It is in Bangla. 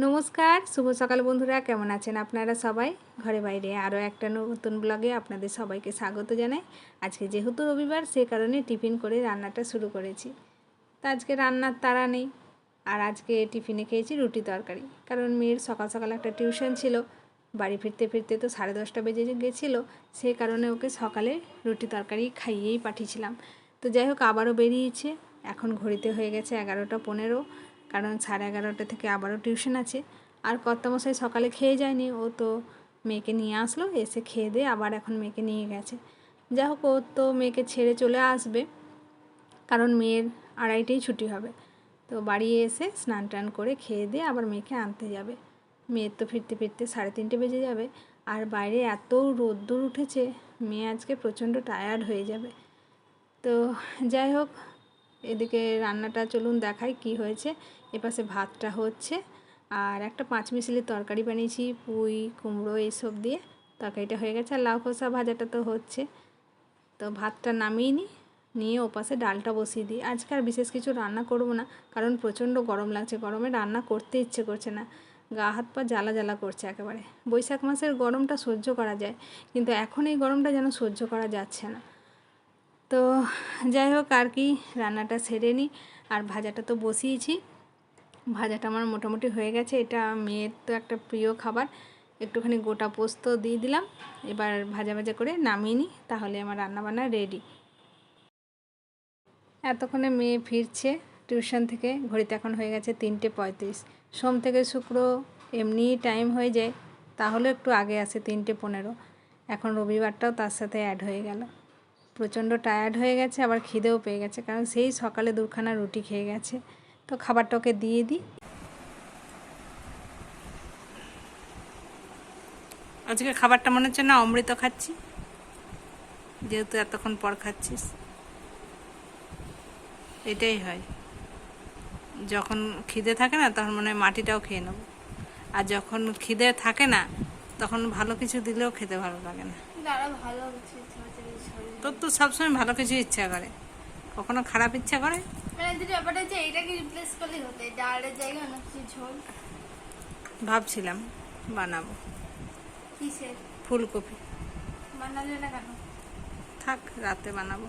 নমস্কার, শুভ সকাল বন্ধুরা, কেমন আছেন আপনারা সবাই? ঘরে বাইরে আরও একটা নতুন ব্লগে আপনাদের সবাইকে স্বাগত জানাই। আজকে যেহেতু রবিবার, সে কারণে টিফিন করে রান্নাটা শুরু করেছি। তা আজকে রান্নার তাড়া নেই। আর আজকে টিফিনে খেয়েছি রুটি তরকারি। কারণ মেয়ের সকাল সকাল একটা টিউশন ছিল। বাড়ি ফিরতে ফিরতে তো সাড়ে দশটা বেজে গেছিল। সে কারণে ওকে সকালে রুটি তরকারি খাইয়েই পাঠিয়েছিলাম। তো যাই হোক, আবারও বেরিয়েছে। এখন ঘড়িতে হয়ে গেছে এগারোটা পনেরো। কারণ সাড়ে এগারোটা থেকে আবারও টিউশন আছে। আর কর্তামশাই সকালে খেয়ে যায়নি, ও তো মেয়েকে নিয়ে আসলো, এসে খেয়ে দিয়ে আবার এখন মেয়েকে নিয়ে গেছে। যাই হোক, ও তো মেয়েকে ছেড়ে চলে আসবে, কারণ মেয়ের আড়াইটেই ছুটি হবে। তো বাড়ি এসে স্নান টান করে খেয়ে দিয়ে আবার মেয়েকে আনতে যাবে। মেয়ের তো ফিরতে ফিরতে সাড়ে তিনটে বেজে যাবে। আর বাইরে এত রোদ্দুর উঠেছে, মেয়ে আজকে প্রচণ্ড টায়ার্ড হয়ে যাবে। তো যাই হোক এদিকে রান্নাটা চলুন দেখাই কি হয়েছে। এপাশে ভাতটা হচ্ছে। আর একটা পাঁচ মিশালি তরকারি বানিয়েছি, পুঁই, কুমড়ো এইসব দিয়ে। তরকারিটা হয়ে গেছে আর লাউ খোসা ভাজাটা তো হচ্ছে। তো ভাতটা নামিয়ে নিই, নিয়ে ওপাশে ডালটা বসিয়ে দিই। আজকে আর বিশেষ কিছু রান্না করব না, কারণ প্রচণ্ড গরম লাগছে। গরমে রান্না করতে ইচ্ছে করছে না। গা হাত পা জ্বালা জ্বালা করছে একেবারে। বৈশাখ মাসের গরমটা সহ্য করা যায়, কিন্তু এখন এই গরমটা যেন সহ্য করা যাচ্ছে না। তো যাই হোক, আর কি রান্নাটা সেরে নিই। আর ভাজাটা তো বসিয়েছি। ভাজাটা আমার মোটামুটি হয়ে গেছে। এটা মেয়ের তো একটা প্রিয় খাবার। একটুখানি গোটা পোস্ত দিয়ে দিলাম। এবার ভাজা ভাজা করে নামিয়ে নিই। তাহলে আমার রান্নাবান্না রেডি। এতক্ষণে মেয়ে ফিরছে টিউশন থেকে। ঘড়িতে এখন হয়ে গেছে তিনটে পঁয়ত্রিশ। সোম থেকে শুক্র এমনি টাইম হয়ে যায়। তাহলে একটু আগে আসে তিনটে পনেরো। এখন রবিবারটাও তার সাথে অ্যাড হয়ে গেল। প্রচণ্ড টায়ার্ড হয়ে গেছে, আবার খিদেও পেয়ে গেছে, কারণ সেই সকালে দুখানা রুটি খেয়ে গেছে। তো খাবারটা ওকে দিয়ে দিই। আজকে খাবারটা মনে হচ্ছে না অমৃত খাচ্ছি, যেহেতু এতক্ষণ পর খাচ্ছিস। এটাই হয়। যখন খিদে থাকে না, তখন মনে হয় মাটিটাও খেয়ে নেব। আর যখন খিদে থাকে না, তখন ভালো কিছু দিলেও খেতে ভালো লাগে না। তোর তো সবসময় ভালো কিছু ইচ্ছা করে। কখনো খারাপ ইচ্ছা করে? মানে ভাবছিলাম বানাবো। ফুলকপি। বানালে না কেন? থাক রাতে বানাবো।